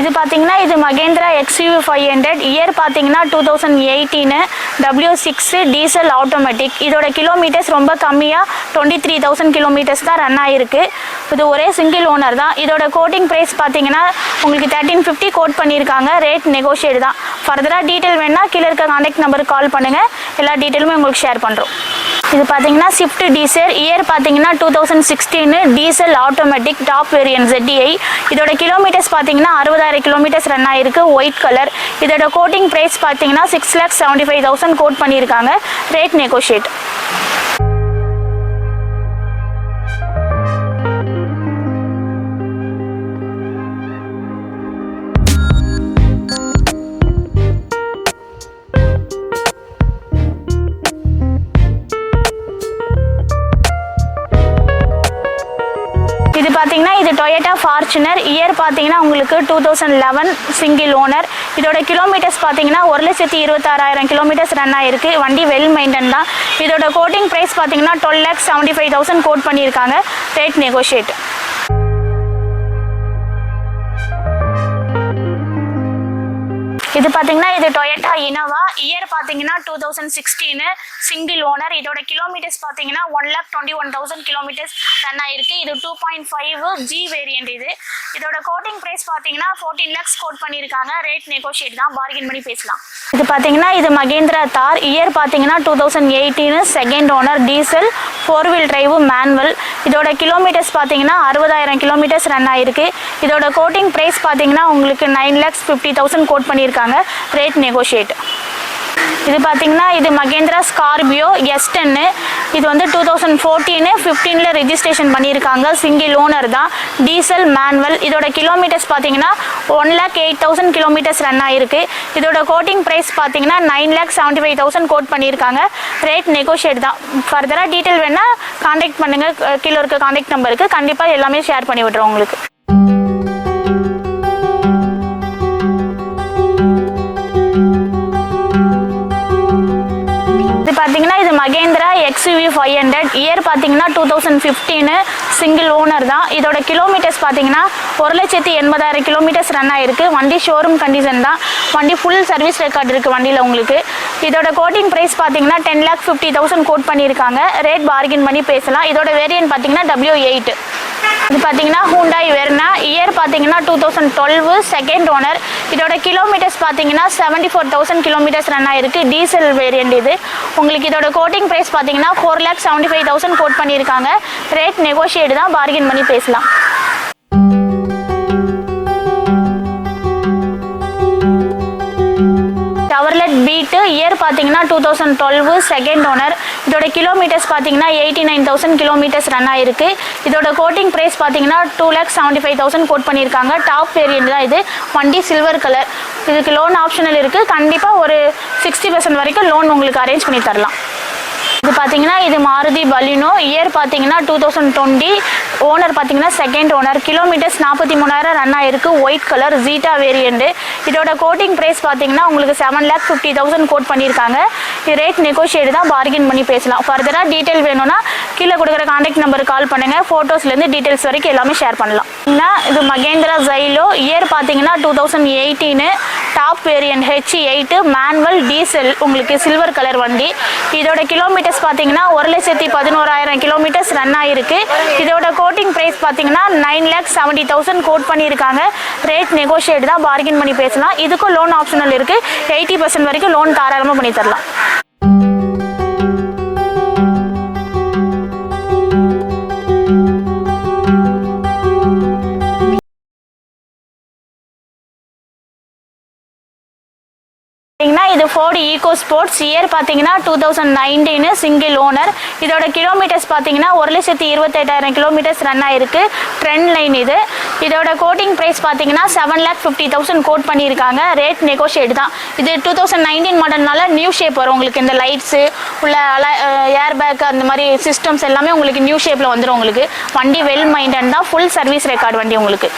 இது பார்த்தீங்கன்னா இது Mahindra XUV five hundred year பார்த்தீங்கன்னா two thousand eighteen W six diesel automatic இதோட கிலோமீட்டர்ஸ் ரொம்ப கம்மியாக டுவெண்ட்டி த்ரீ தௌசண்ட் கிலோமீட்டர்ஸ் தான் ரன் ஆகிருக்கு இது ஒரே சிங்கிள் ஓனர் தான். இதோட கோட்டிங் ப்ரைஸ் பார்த்தீங்கன்னா உங்களுக்கு தேர்ட்டின் ஃபிஃப்டி கோட் பண்ணியிருக்காங்க. ரேட் நெகோஷியேட் தான். ஃபர்தராக டீட்டெயில் வேணால் கீழே இருக்க கான்டாக்ட் நம்பருக்கு கால் பண்ணுங்கள் எல்லா டீட்டெயிலுமே உங்களுக்கு ஷேர் பண்ணுறோம் இது பார்த்தீங்கன்னா ஸ்விஃப்ட் டீசல் இயர் பார்த்தீங்கன்னா two thousand sixteen diesel automatic top variants DI இதோட கிலோமீட்டர்ஸ் பார்த்தீங்கன்னா அறுபதாயிரம் கிலோமீட்டர்ஸ் ரன் ஆயிருக்கு. ஒயிட் கலர் இதோட கோட்டிங் ப்ரைஸ் பார்த்தீங்கன்னா six lakhs seventy five thousand quote பண்ணியிருக்காங்க. ரேட் நெகோஷியேட் ஃபார்ச்சுனர் இயர் பார்த்தீங்கன்னா உங்களுக்கு two thousand eleven single owner இதோட கிலோமீட்டர்ஸ் பார்த்தீங்கன்னா ஒரு லட்சத்தி இருபத்தாறாயிரம் கிலோமீட்டர்ஸ் ரன் ஆயிருக்கு. வண்டி வெல் மெயின்டைன் தான். இதோட கோட்டிங் ப்ரைஸ் பார்த்தீங்கன்னா twelve lakhs seventy five thousand quote பண்ணியிருக்காங்க. ரேட் நெகோஷியேட் இது பார்த்தீங்கன்னா இது டொயட்டா இனோவா இயர் பார்த்தீங்கன்னா two thousand sixteen single owner இதோட கிலோமீட்டர்ஸ் பார்த்தீங்கன்னா one lakh twenty one thousand kilometres run ஆயிருக்கு. இது two point five G variant இது. இதோட கோட்டிங் ப்ரைஸ் பார்த்தீங்கன்னா ஃபோர்டீன் லேக்ஸ் கோட் பண்ணியிருக்காங்க. ரேட் நெகோஷியேட் தான். பார்கென் பண்ணி பேசலாம். இது பார்த்தீங்கன்னா இது மகேந்திரா தார். இயர் பார்த்தீங்கன்னா two thousand eighteen second owner diesel four wheel drive manual இதோட கிலோமீட்டர்ஸ் பார்த்தீங்கன்னா அறுபதாயிரம் கிலோமீட்டர்ஸ் ரன் ஆயிருக்கு. இதோட கோட்டிங் ப்ரைஸ் பார்த்தீங்கன்னா உங்களுக்கு nine lakhs fifty thousand quote பண்ணியிருக்காங்க. ரேட் நெகோஷியேட் இது பார்த்தீங்கன்னா இது மகேந்திரா ஸ்கார்பியோ எஸ் டென்னு இது வந்து டூ தௌசண்ட் ஃபோர்டீனு ஃபிஃப்டீனில் ரெஜிஸ்ட்ரேஷன் பண்ணியிருக்காங்க. சிங்கிள் ஓனர் தான். டீசல் மேனுவல் இதோட கிலோமீட்டர்ஸ் பார்த்தீங்கன்னா one lakh eight thousand kilometres run ஆயிருக்கு. இதோட கோட்டிங் ப்ரைஸ் பார்த்தீங்கன்னா nine lakh seventy five thousand quote பண்ணியிருக்காங்க. ரேட் நெகோஷியேட் தான். ஃபர்தராக டீட்டெயில் வேணால் காண்டாக்ட் பண்ணுங்கள் கீழே இருக்க காண்டாக்ட் நம்பருக்கு கண்டிப்பாக எல்லாமே ஷேர் பண்ணி விட்றோம் உங்களுக்கு. பார்த்தீங்கன்னா இது Mahindra XUV five hundred year பார்த்தீங்கன்னா two thousand fifteen single owner தான். இதோட கிலோமீட்டர்ஸ் பார்த்தீங்கன்னா ஒரு லட்சத்தி எண்பதாயிரம் கிலோமீட்டர்ஸ் ரன் ஆயிருக்கு. வண்டி ஷோரூம் கண்டிஷன் தான். வண்டி ஃபுல் சர்வீஸ் ரெக்கார்ட் இருக்குது வண்டியில் உங்களுக்கு. இதோட கோட்டிங் ப்ரைஸ் பார்த்தீங்கன்னா ten lakh fifty thousand quote பண்ணியிருக்காங்க. ரேட் பார்கின் பண்ணி பேசலாம். இதோட வேரியன்ட் பார்த்தீங்கன்னா டபிள்யூ எயிட் இது பார்த்தீங்கன்னா ஹூண்டாய் வெர்னா இயர் பார்த்தீங்கன்னா two thousand twelve second owner இதோட கிலோமீட்டர்ஸ் பார்த்தீங்கன்னா seventy four thousand kilometres run ஆயிருக்கு. டீசல் வேரியண்ட் இது. உங்களுக்கு இதோட கோட்டிங் ப்ரைஸ் பார்த்தீங்கன்னா four lakh seventy five thousand quote பண்ணியிருக்காங்க. ரேட் நெகோஷியேட் தான். பார்கின் பண்ணி பேசலாம். டவர்லெட் இயர் பார்த்தீங்கன்னா two thousand twelve second owner இதோட கிலோமீட்டர்ஸ் பார்த்தீங்கன்னா eighty nine thousand kilometres run ஆயிருக்கு. இதோட கோட்டிங் ப்ரைஸ் பார்த்தீங்கன்னா two lakh seventy five thousand quote பண்ணியிருக்காங்க. டாப் வேரியன்ட் தான் இது. வண்டி சில்வர் கலர் இதுக்கு லோன் ஆப்ஷனல் இருக்குது கண்டிப்பாக ஒரு சிக்ஸ்டி பர்சன்ட் வரைக்கும் லோன் உங்களுக்கு அரேஞ்ச் பண்ணி தரலாம். இது பார்த்தீங்கன்னா இது மாருதி பலினோ இயர் பார்த்தீங்கன்னா டூ தௌசண்ட் டுவெண்ட்டி ஓனர் பார்த்தீங்கன்னா செகண்ட் ஓனர் கிலோமீட்டர்ஸ் நாற்பத்தி மூணாயிரம் ரன் ஆயிருக்கு. ஒயிட் கலர் ஜீட்டா வேரியண்ட்டு இதோட கோட்டிங் ப்ரைஸ் பார்த்தீங்கன்னா உங்களுக்கு seven lakh fifty thousand quote பண்ணியிருக்காங்க இது ரேட் நெகோஷியேட் தான். பார்கின் பண்ணி பேசலாம். ஃபர்தராக டீட்டெயில் வேணும்னா கீழே கொடுக்குற காண்டாக்ட் நம்பருக்கு கால் பண்ணுங்கள் ஃபோட்டோஸ்லேருந்து டீட்டெயில்ஸ் வரைக்கும் எல்லாமே ஷேர் பண்ணலாம். இது மகேந்திரா ஜைலோ இயர் பார்த்தீங்கன்னா two thousand eighteen top variant H eight manual diesel உங்களுக்கு சில்வர் கலர் வண்டி. இதோட கிலோமீட்டர்ஸ் பார்த்தீங்கன்னா ஒரு லட்சத்தி பதினோராயிரம் கிலோமீட்டர்ஸ் ரன் ஆகிருக்கு இதோட கோட்டிங் ப்ரைஸ் பார்த்தீங்கன்னா nine lakh seventy thousand quote பண்ணியிருக்காங்க. ரேட் நெகோஷியேட் தான் பார்கின் பண்ணி பேசலாம். இதுக்கும் லோன் ஆப்ஷனல் இருக்குது எயிட்டி பர்சன்ட் வரைக்கும் லோன் தாராளமாக பண்ணி தரலாம் பார்த்தீங்கன்னா ஈகோ ஸ்போர்ட்ஸ் இயர் பார்த்தீங்கன்னா two thousand nineteen single owner இதோட கிலோமீட்டர்ஸ் பார்த்தீங்கன்னா ஒரு லட்சத்தி இருபத்தெட்டாயிரம் கிலோமீட்டர்ஸ் ரன் ஆயிருக்கு. ட்ரெண்ட் லைன் இது. இதோட கோட்டிங் ப்ரைஸ் பார்த்தீங்கன்னா seven lakh fifty thousand quote பண்ணியிருக்காங்க. ரேட் நெகோஷியேட் தான். இது two thousand nineteen மாடல்னால new shape வரும். உங்களுக்கு இந்த லைட்ஸு உள்ள ஏர் பேக் அந்த மாதிரி சிஸ்டம்ஸ் எல்லாமே உங்களுக்கு நியூ ஷேப்பில் வந்துடும் உங்களுக்கு. வண்டி வெல் மைண்டன் தான். ஃபுல் சர்வீஸ் ரெக்கார்டு வண்டி உங்களுக்கு.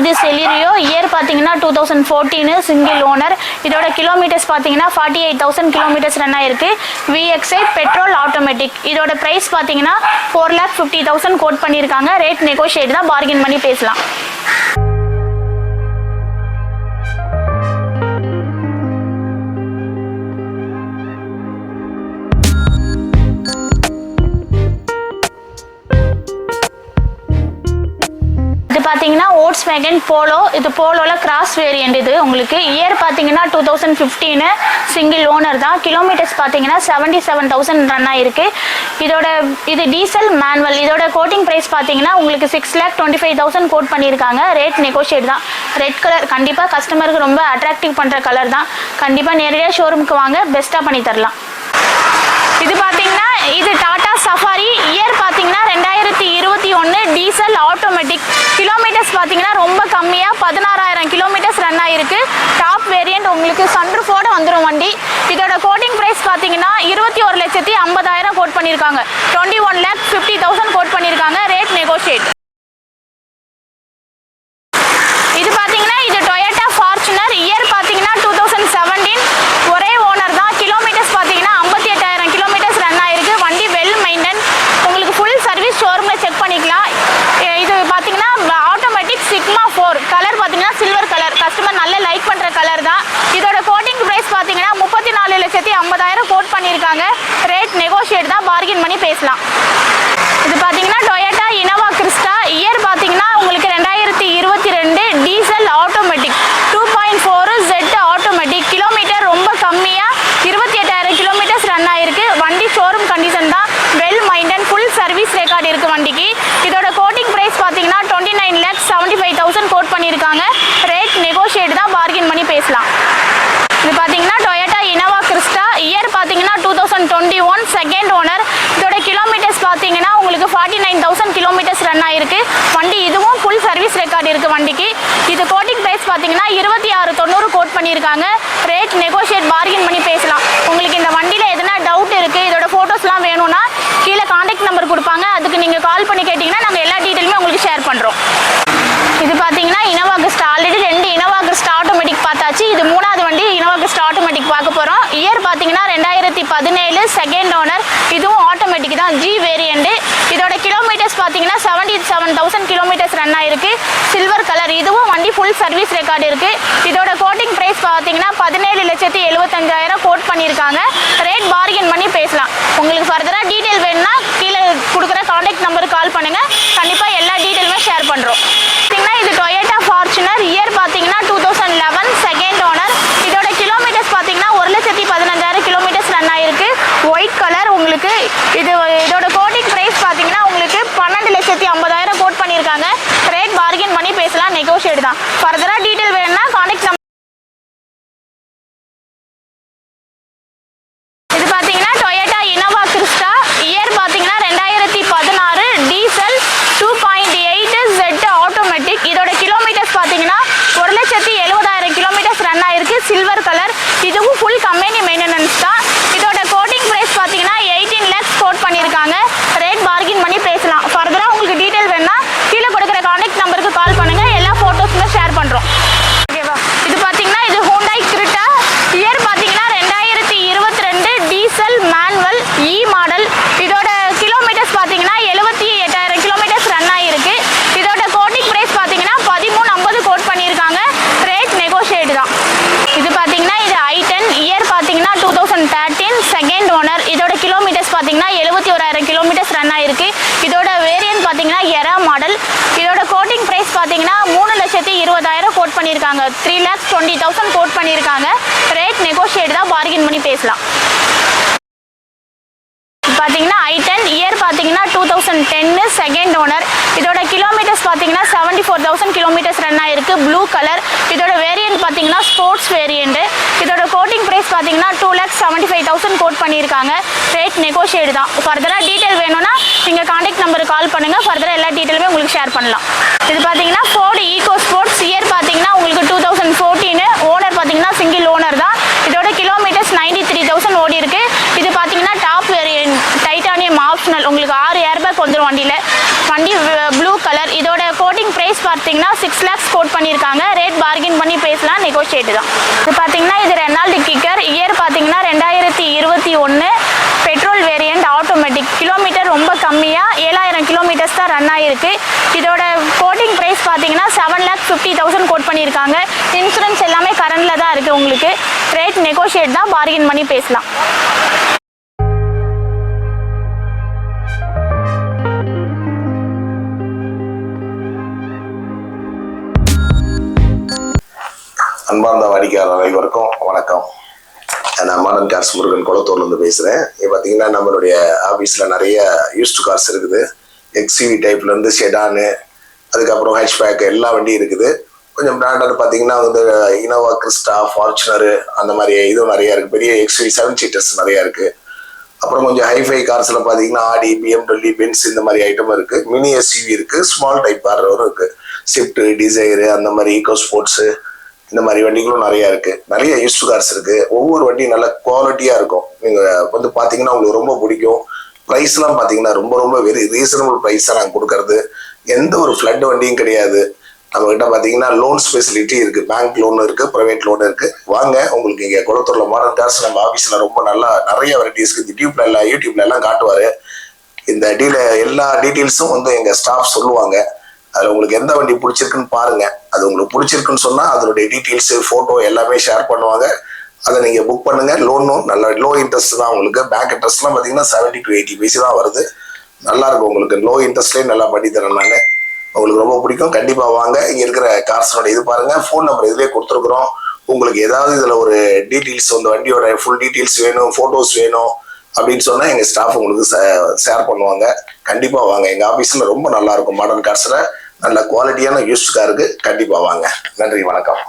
மாருதி செலிரியோ. இயர் பார்த்தீங்கன்னா two thousand fourteen single owner இதோட கிலோமீட்டர்ஸ் பார்த்தீங்கன்னா forty eight thousand kilometres run ஆயிருக்கு விஎக்ஸ்ஐ பெட்ரோல் ஆட்டோமேட்டிக் இதோட ப்ரைஸ் பார்த்தீங்கன்னா four lakh fifty thousand quote பண்ணியிருக்காங்க. ரேட் நெகோஷியேட் தான் பார்கின் பண்ணி பேசலாம். இது பார்த்தீங்கன்னா ஓட்ஸ் வேகன் போலோ இது போலோவில் கிராஸ் வேரியண்ட் இது. உங்களுக்கு இயர் பார்த்தீங்கன்னா two thousand fifteen single owner தான். கிலோமீட்டர்ஸ் பார்த்தீங்கன்னா செவன்ட்டி செவன் தௌசண்ட் ரன் ஆயிருக்கு. இதோட இது டீசல் மேனுவல் இதோட கோட்டிங் ப்ரைஸ் பார்த்தீங்கன்னா உங்களுக்கு six lakh twenty five thousand quote பண்ணியிருக்காங்க. ரேட் நெகோஷியேட் தான். ரெட் கலர் கண்டிப்பாக கஸ்டமருக்கு ரொம்ப அட்ராக்டிவ் பண்ணுற கலர் தான். கண்டிப்பாக நேரடியாக ஷோரூமுக்கு வாங்க பெஸ்ட்டாக பண்ணி தரலாம். இது பார்த்தீங்கன்னா இது டாடா சஃபாரி. இயர் பார்த்தீங்கன்னா ரெண்டாயிரத்தி இருபத்தி ஒன்று டீசல் ஆட்டோமேட்டிக் கிலோமீட்டர்ஸ் பார்த்தீங்கன்னா ரொம்ப கம்மியாக பதினாறாயிரம் கிலோமீட்டர்ஸ் ரன் ஆகிருக்கு டாப் வேரியண்ட் உங்களுக்கு சன்ரூஃபோட வந்துடும் வண்டி. இதோட கோட்டிங் ப்ரைஸ் பார்த்தீங்கன்னா இருபத்தி ஒரு லட்சத்தி ஐம்பதாயிரம் கோட் பண்ணியிருக்காங்க. Twenty one lakh fifty thousand quote பண்ணியிருக்காங்க. ரேட் நெகோஷியேட் இது பார்த்தீங்கன்னா இது டொயோட்டா ஃபார்ச்சுனர் இயர் பார்த்தீங்கன்னா டூ தௌசண்ட் செவன்டீன் ஒரே ஓனர் தான் கிலோமீட்டர்ஸ் பார்த்தீங்கன்னா ஐம்பத்தி எட்டாயிரம் கிலோமீட்டர்ஸ் ரன் ஆயிருக்கு வண்டி வெல் மைண்டன் உங்களுக்கு ஃபுல் சர்வீஸ் ஷோரூமில் செக் பண்ணிக்கலாம் எ- இது பார்த்தீங்கன்னா ஆட்டோமேட்டிக் சிக்மா ஃபோர் கலர் பார்த்தீங்கன்னா சில்வர் கலர் கஸ்டமர் நல்ல லைக் பண்ணுற கலர் தான் இதோட கோட்டிங் ப்ரைஸ் பார்த்தீங்கன்னா முப்பத்தி நாலு லட்சத்தி ஐம்பதாயிரம் கோட் பண்ணியிருக்காங்க ரேட் நெகோஷியேட் தான் பார்கின் பண்ணி பேசலாம். இது பார்த்தீங்கன்னா டொயோட்டா இனோவா கிறிஸ்டா இயர் பார்த்தீங்கன்னா உங்களுக்கு ரெண்டாயிரத்தி இருபத்தி ரெண்டு diesel automatic two point four Z automatic kilometre ரொம்ப கம்மியாக இருபத்தி எட்டாயிரம் கிலோமீட்டர்ஸ் ரன் ஆயிருக்கு. வண்டி ஷோரூம் கண்டிஷன் தான் well maintain full service record இருக்குது வண்டிக்கு. இதோட கோட்டிங் ப்ரைஸ் பார்த்தீங்கன்னா twenty nine lakhs seventy five thousand quote பண்ணியிருக்காங்க ரேட் நெகோஷியேட் தான் பார்கின் பண்ணி பேசலாம் இது பார்த்தீங்கன்னா டொயோட்டா இனோவா கிறிஸ்டா இயர் பார்த்தீங்கன்னா two thousand twenty one second owner இதோட கிலோமீட்டர்ஸ் பார்த்தீங்கன்னா உங்களுக்கு forty nine thousand kilometres run ஆயிருக்கு. வண்டி இதுவும் ஃபுல் சர்வீஸ் ரெக்கார்டு இருக்குது வண்டிக்கு. இது கோட்டிங் ப்ரைஸ் பார்த்தீங்கன்னா இருபத்தி ஆறு தொண்ணூறு கோட் பண்ணியிருக்காங்க. ரேட் நெகோஷியேட் பார்கின் பண்ணி பேசலாம். உங்களுக்கு இந்த வண்டியில் எதனா டவுட் இருக்குது இதோட ஃபோட்டோஸ்லாம் வேணும்னா கீழே காண்டாக்ட் நம்பர் கொடுப்பாங்க. அதுக்கு நீங்கள் கால் பண்ணி கேட்டிங்கன்னா நாங்கள் எல்லா டீட்டெயிலுமே உங்களுக்கு ஷேர் பண்ணுறோம் இது பார்த்தீங்கன்னா இனோவா கிறிஸ்டா ஆல்ரெடி ரெண்டு இனோவா கிறிஸ்டா ஆட்டோமேட்டிக் பார்த்தாச்சு. இது மூணாவது வண்டி இனோவா கிறிஸ்டா ஆட்டோமேட்டிக் பார்க்க போகிறோம் இயர் பார்த்தீங்கன்னா ரெண்டாயிரத்தி பதினேழு செகண்ட் ஓனர் இதுவும் இதுதான் ஜி வேரியண்ட்டு இதோட கிலோமீட்டர்ஸ் பார்த்தீங்கன்னா seventy seven thousand kilometres run ஆயிருக்கு. சில்வர் கலர் இதுவும் வண்டி ஃபுல் சர்வீஸ் ரெக்கார்டு இருக்குது இதோட கோட்டிங் ப்ரைஸ் பார்த்தீங்கன்னா பதினேழு லட்சத்தி எழுபத்தஞ்சாயிரம் கோட் பண்ணியிருக்காங்க. ரேட் பார்கின் பண்ணி பேசலாம். உங்களுக்கு ஃபர்தராக டீட்டெயில் வேணும்னா கீழே கொடுக்குற காண்டாக்ட் நம்பருக்கு கால் பண்ணுங்கள் கண்டிப்பாக எல்லா டீட்டெயிலுமே ஷேர் பண்ணுறோம் பார்த்தீங்கன்னா இது டொயோட்டா ஃபார்ச்சுனர் இயர் பார்த்தீங்கன்னா two thousand eleven second owner இதோட கிலோமீட்டர்ஸ் பார்த்தீங்கன்னா ஒரு லட்சத்தி பதினஞ்சாயிரம் கிலோமீட்டர்ஸ் ரன் ஆயிருக்கு ஒயிட் கலர் உங்களுக்கு இது இதோட கோட்டிங் ப்ரைஸ் பார்த்தீங்கன்னா உங்களுக்கு பன்னெண்டு லட்சத்தி ஐம்பதாயிரம் ரேட் பார்கின் பண்ணி பேசலாம் நெகோஷியேட் தான். ஃபர்தராக டீட்டெயில் வேணும்னா காண்டாக்ட் நம்பர் இது பார்த்தீங்கன்னா டொயோட்டா இனோவா கிறிஸ்டா இயர் பார்த்தீங்கன்னா ரெண்டாயிரத்தி பதினாறு. Diesel two point eight Z automatic இதோட கிலோமீட்டர்ஸ் பார்த்தீங்கன்னா ஒரு லட்சத்தி எழுபதாயிரம் கிலோமீட்டர்ஸ் ரன் ஆயிருக்கு. சில்வர் கலர் இதுவும் ஃபுல் கம்பெனி மெயின்டெனன்ஸ் தான் இதோட கோட்டிங் ப்ரைஸ் பார்த்தீங்கன்னா எயிட்டீன் லேக்ஸ் கோட் பண்ணியிருக்காங்க ரேட் பார்கின் பண்ணி பேசலாம் ஃபர்தராக உங்களுக்கு டீட்டெயில் வேணும்னா கீழே கொடுக்குற காண்டாக்ட் நம்பருக்கு கால் பண்ணுங்க எல்லா ஃபோட்டோஸுமே ஷேர் பண்ணுறோம் ஓகேவா இது பார்த்தீங்கன்னா இது ஹோண்டாய் கிரிட்டா இயர் பார்த்தீங்கன்னா ரெண்டாயிரத்தி இருபத்தி ரெண்டு டீசல் மேனுவல் இ மாடல் இதோட கிலோமீட்டர்ஸ் பார்த்தீங்கன்னா எழுபத்தி எட்டாயிரம் கிலோமீட்டர்ஸ் ரன் ஆகிருக்கு இதோட கோட்டிங் ப்ரைஸ் பார்த்தீங்கன்னா பதிமூணு ஐம்பது கோட் பண்ணியிருக்காங்க ரேட் நெகோஷியேட் தான் இது பார்த்தீங்கன்னா இது ஐ டென் இயர் பார்த்தீங்கன்னா two thousand thirteen second owner இதோட கிலோமீட்டர்ஸ் இருபத்தி ஓராயிரம் கிலோமீட்டர்ஸ் ரன் ஆயிருக்கு. இதோட வேரியன்ட் பார்த்தீங்கன்னா எரா மாடல் இதோட கோட்டிங் ப்ரைஸ் பார்த்தீங்கன்னா மூணு லட்சத்தி இருபதாயிரம் கோட் பண்ணியிருக்காங்க three lakhs twenty thousand quote பண்ணியிருக்காங்க ரேட் நெகோஷியேட் தான் பார்கின் பண்ணி பேசலாம். பார்த்தீங்கன்னா ஐ டென் இயர் பார்த்தீங்கன்னா two thousand ten second owner இதோட கிலோமீட்டர்ஸ் பார்த்தீங்கன்னா seventy four thousand kilometres run ஆயிருக்கு. ப்ளூ கலர் இதோட வேரியன்ட் பார்த்தீங்கன்னா ஸ்போர்ட்ஸ் வேரியண்ட்டு இதோட கோட்டிங் ப்ரைஸ் பார்த்தீங்கன்னா two lakhs seventy five thousand quote பண்ணியிருக்காங்க. ரேட் நெகோஷியேட் தான். ஃபர்தராக டீட்டெயில் வேணும்னா நீங்கள் காண்டாக்ட் நம்பருக்கு கால் பண்ணுங்கள் ஃபர்தராக எல்லா டீட்டெயிலுமே உங்களுக்கு ஷேர் பண்ணலாம். இது பார்த்தீங்கன்னா ஃபோர்டு ஈகோ ஸ்போர்ட்ஸ் இயர் பார்த்தீங்கன்னா உங்களுக்கு டூ தௌசண்ட் ஃபோர்டீனு ஓனர் பார்த்தீங்கன்னா சிங்கிள் ஓனர் தான் இதோட கிலோமீட்டர்ஸ் நைன்டி த்ரீ தௌசண்ட் ஓடி இருக்கு இது பார்த்தீங்கன்னா டாப் வேரியன்ட் டைட்டானியம் ஆப்ஷனல் உங்களுக்கு ஆறு ஏர்பேக் வந்துடும் வண்டியில் வண்டி ப்ளூ கலர் இதோட கோட்டிங் ப்ரைஸ் பார்த்தீங்கன்னா சிக்ஸ் லேக்ஸ் கோட் பண்ணியிருக்காங்க. ரேட் பார்கின் பண்ணி பேசலாம் நெகோஷியேட் தான். இது பார்த்தீங்கன்னா இது ரெனால்டு கிக்கர் இயர் பார்த்தீங்கன்னா ரெண்டாயிரத்தி இருபத்தி ஒன்று பெட்ரோல் வேரியன்ட் ஆட்டோமேட்டிக் கிலோமீட்டர் ரொம்ப கம்மியாக ஏழாயிரம் கிலோமீட்டர்ஸ் தான் ரன் ஆகிருக்கு இதோட கோட்டிங் ப்ரைஸ் பார்த்தீங்கன்னா seven lakh fifty thousand quote பண்ணியிருக்காங்க. இன்சூரன்ஸ் எல்லாமே கரண்டில் தான் இருக்குது உங்களுக்கு. ரேட் நெகோஷியேட் தான் பார்கின் பண்ணி பேசலாம். அன்பார்ந்த வாடிக்கையாளர் அனைவருக்கும் வணக்கம். நான் மாடர்ன் கார்ஸ் முருகன் குளத்தூர்லேருந்து பேசுகிறேன் இப்போ பார்த்தீங்கன்னா நம்மளுடைய ஆஃபீஸில் நிறைய யூஸ்டு கார்ஸ் இருக்குது. எக்ஸ்யூவி டைப்லேருந்து செடானு அதுக்கப்புறம் ஹேஷ்பேக் எல்லா வண்டியும் இருக்குது. கொஞ்சம் பிராண்டட் பார்த்தீங்கன்னா வந்து இனோவா கிறிஸ்டா ஃபார்ச்சுனரு அந்த மாதிரி இதுவும் நிறையா இருக்குது பெரிய எக்ஸ்யூவி செவன் சீட்டர்ஸ் நிறையா இருக்குது அப்புறம் கொஞ்சம் ஹைஃபை கார்ஸில் பார்த்தீங்கன்னா ஆடி பிஎம்டபிள்யூ பென்ஸ் இந்த மாதிரி ஐட்டமும் இருக்குது மினி எஸ்யூவி இருக்குது ஸ்மால் டைப் கார் இருக்குது ஸ்விஃப்ட்டு டிசைரு அந்த மாதிரி ஈகோ ஸ்போர்ட்ஸு இந்த மாதிரி வண்டிகளும் நிறைய இருக்கு. நிறைய யூஸ்டு கார்ஸ் இருக்கு. ஒவ்வொரு வண்டியும் நல்ல குவாலிட்டியா இருக்கும். நீங்க வந்து பாத்தீங்கன்னா உங்களுக்கு ரொம்ப பிடிக்கும். ப்ரைஸ்லாம் பாத்தீங்கன்னா ரொம்ப ரொம்ப வெரி ரீசனபிள் ப்ரைஸாக நாங்கள் கொடுக்கறது. எந்த ஒரு ஃப்ளட் வண்டியும் கிடையாது. நம்ம கிட்ட பாத்தீங்கன்னா லோன் ஃபெசிலிட்டி இருக்கு. பேங்க் லோன் இருக்கு பிரைவேட் லோன் இருக்கு. வாங்க உங்களுக்கு இங்க குளத்தூர்ல மாடல் கார்ஸ் நம்ம ஆஃபீஸில் ரொம்ப நல்லா நிறைய வெரைட்டிஸ் இருக்கு. யூடியூப்ல எல்லாம் யூடியூப்ல எல்லாம் காட்டுவாரு. இந்த டீல எல்லா டீட்டெயில்ஸும் வந்து எங்க ஸ்டாஃப் சொல்லுவாங்க. அதுல உங்களுக்கு எந்த வண்டி பிடிச்சிருக்குன்னு பாருங்க. அது உங்களுக்கு பிடிச்சிருக்குன்னு சொன்னா அதனுடைய டீட்டெயில்ஸ் போட்டோ எல்லாமே ஷேர் பண்ணுவாங்க. அதை நீங்க புக் பண்ணுங்க. லோனும் நல்ல லோ இன்ட்ரெஸ்ட் தான் உங்களுக்கு. பேங்க் இன்ட்ரெஸ்ட்லாம் பாத்தீங்கன்னா செவன்டி டு எயிட்டி பைசா தான் வருது. நல்லா இருக்கும் உங்களுக்கு. லோ இன்ட்ரெஸ்ட்லேயே நல்லா பண்ணி தரேன் நான். உங்களுக்கு ரொம்ப பிடிக்கும். கண்டிப்பா வாங்க. இங்க இருக்கிற கார்ஸனோட இது பாருங்க. ஃபோன் நம்பர் இதுலயே கொடுத்துருக்குறோம். உங்களுக்கு ஏதாவது இதுல ஒரு டீட்டெயில்ஸ் அந்த வண்டியோட ஃபுல் டீட்டெயில்ஸ் வேணும் போட்டோஸ் வேணும் அப்படின்னு சொன்னா எங்க ஸ்டாஃப் உங்களுக்கு ஷேர் பண்ணுவாங்க. கண்டிப்பா வாங்க. எங்க ஆபீஸ்ல ரொம்ப நல்லா இருக்கும் மாடர்ன் கார்ஸ்ல நல்ல குவாலிட்டியான யூஸ்ட் இருக்குது கண்டிப்பா வாங்க. நன்றி வணக்கம்.